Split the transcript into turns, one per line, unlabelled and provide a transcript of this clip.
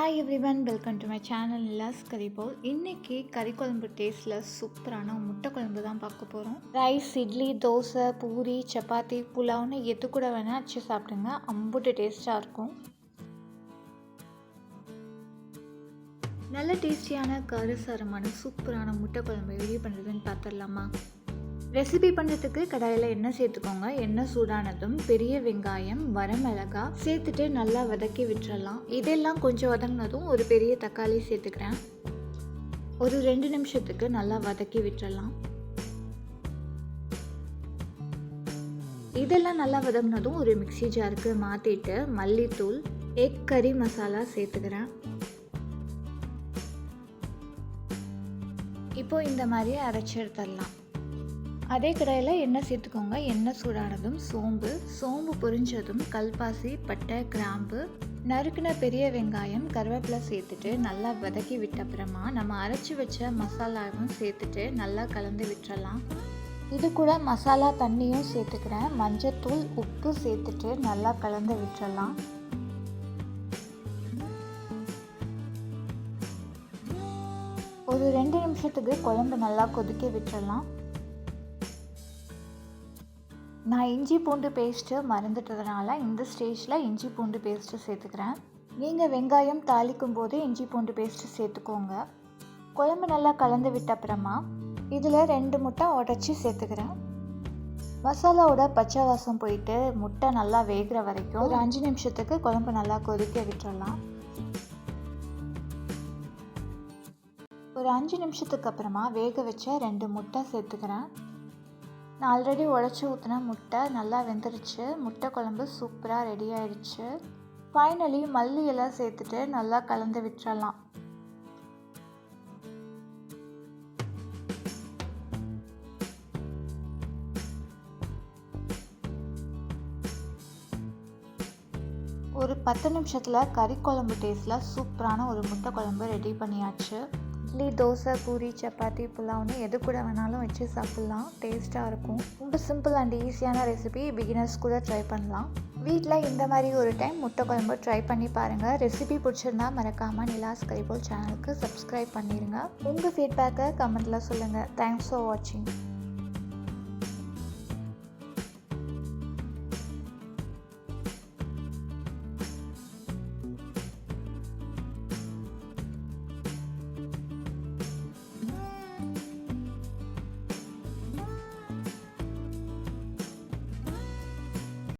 Hi everyone welcome to my channel Nila's கறிபோல் இன்றைக்கி கறி குழம்பு டேஸ்ட்டில் சூப்பரான முட்டை குழம்பு தான் பார்க்க போகிறோம் ரைஸ் இட்லி தோசை பூரி சப்பாத்தி புலாவ்னு எது கூட வேணால் வச்சு சாப்பிடுங்க. அம்புட்டு டேஸ்ட்டாக இருக்கும். நல்ல டேஸ்டியான கருசாரமான சூப்பரான முட்டை குழம்பு எப்படி பண்ணுறதுன்னு பார்த்துடலாமா ரெசிபி பண்ணுறதுக்கு கடாயில் எண்ணெய் சேர்த்துக்கோங்க. எண்ணெய் சூடானதும் பெரிய வெங்காயம் வரமிளகா சேர்த்துட்டு நல்லா வதக்கி விட்டுறலாம். இதெல்லாம் கொஞ்சம் வதங்கினதும் ஒரு பெரிய தக்காளி சேர்த்துக்கிறேன். ஒரு ரெண்டு நிமிஷத்துக்கு நல்லா வதக்கி விட்டுறலாம். இதெல்லாம் நல்லா வதங்கினதும் ஒரு மிக்சி ஜாருக்கு மாற்றிட்டு மல்லித்தூள் எக் கறி மசாலா சேர்த்துக்கிறேன். இப்போ இந்த மாதிரி அரைச்சி எடுத்துடலாம். அதே கடாயில் எண்ணெய் சேர்த்துக்கோங்க. எண்ணெய் சூடானதும் சோம்பு சோம்பு பொரிஞ்சதும் கல்பாசி பட்டை கிராம்பு நறுக்கின பெரிய வெங்காயம் கருவேப்பிலை சேர்த்துட்டு நல்லா வதக்கி விட்ட அப்புறமா நம்ம அரைச்சி வச்ச மசாலாவும் சேர்த்துட்டு நல்லா கலந்து விட்டுறலாம். இது கூட மசாலா தண்ணியும் சேர்த்துக்கிறேன். மஞ்சத்தூள் உப்பு சேர்த்துட்டு நல்லா கலந்து விட்டுறலாம். ஒரு ரெண்டு நிமிஷத்துக்கு குழம்பு நல்லா கொதிக்க விட்டுறலாம். நான் இஞ்சி பூண்டு பேஸ்ட்டு மறந்துட்டதுனால இந்த ஸ்டேஜில் இஞ்சி பூண்டு பேஸ்ட்டு சேர்த்துக்கிறேன். நீங்கள் வெங்காயம் தாளிக்கும் போது இஞ்சி பூண்டு பேஸ்ட்டு சேர்த்துக்கோங்க. குழம்பு நல்லா கலந்து விட்ட அப்புறமா இதில் ரெண்டு முட்டை உடச்சி சேர்த்துக்கிறேன். மசாலாவோட பச்சை வாசம் போயிட்டு முட்டை நல்லா வேகிற வரைக்கும் ஒரு அஞ்சு நிமிஷத்துக்கு குழம்பு நல்லா கொதிக்க விட்டுடலாம் ஒரு அஞ்சு நிமிஷத்துக்கு அப்புறமா வேக வச்ச ரெண்டு முட்டை சேர்த்துக்கிறேன். நான் ஆல்ரெடி உடச்சி ஊற்றின முட்டை நல்லா வெந்துருச்சு. முட்டை குழம்பு சூப்பராக ரெடி ஆயிடுச்சு. ஃபைனலி மல்லி எல்லாம் சேர்த்துட்டு நல்லா கலந்து விட்டுறலாம். ஒரு பத்து நிமிஷத்தில் கறி குழம்பு டேஸ்ட்டில் சூப்பரான ஒரு முட்டை குழம்பு ரெடி பண்ணியாச்சு. இட்லி தோசை பூரி சப்பாத்தி புலாவ்னு எது கூட வேணாலும் வச்சு சாப்பிட்லாம். டேஸ்ட்டாக இருக்கும். ரொம்ப சிம்பிள் அண்ட் ஈஸியான ரெசிபி. பிகினர்ஸ் கூட ட்ரை பண்ணலாம். வீட்டில் இந்த மாதிரி ஒரு டைம் முட்டை குழம்பு ட்ரை பண்ணி பாருங்கள் ரெசிபி பிடிச்சிருந்தா மறக்காமல் நிலாஸ் கரிபோல் சேனலுக்கு சப்ஸ்கிரைப் பண்ணிடுங்க உங்கள் ஃபீட்பேக்கை கமெண்ட்டில் சொல்லுங்கள் தேங்க்ஸ் ஃபார் வாட்சிங்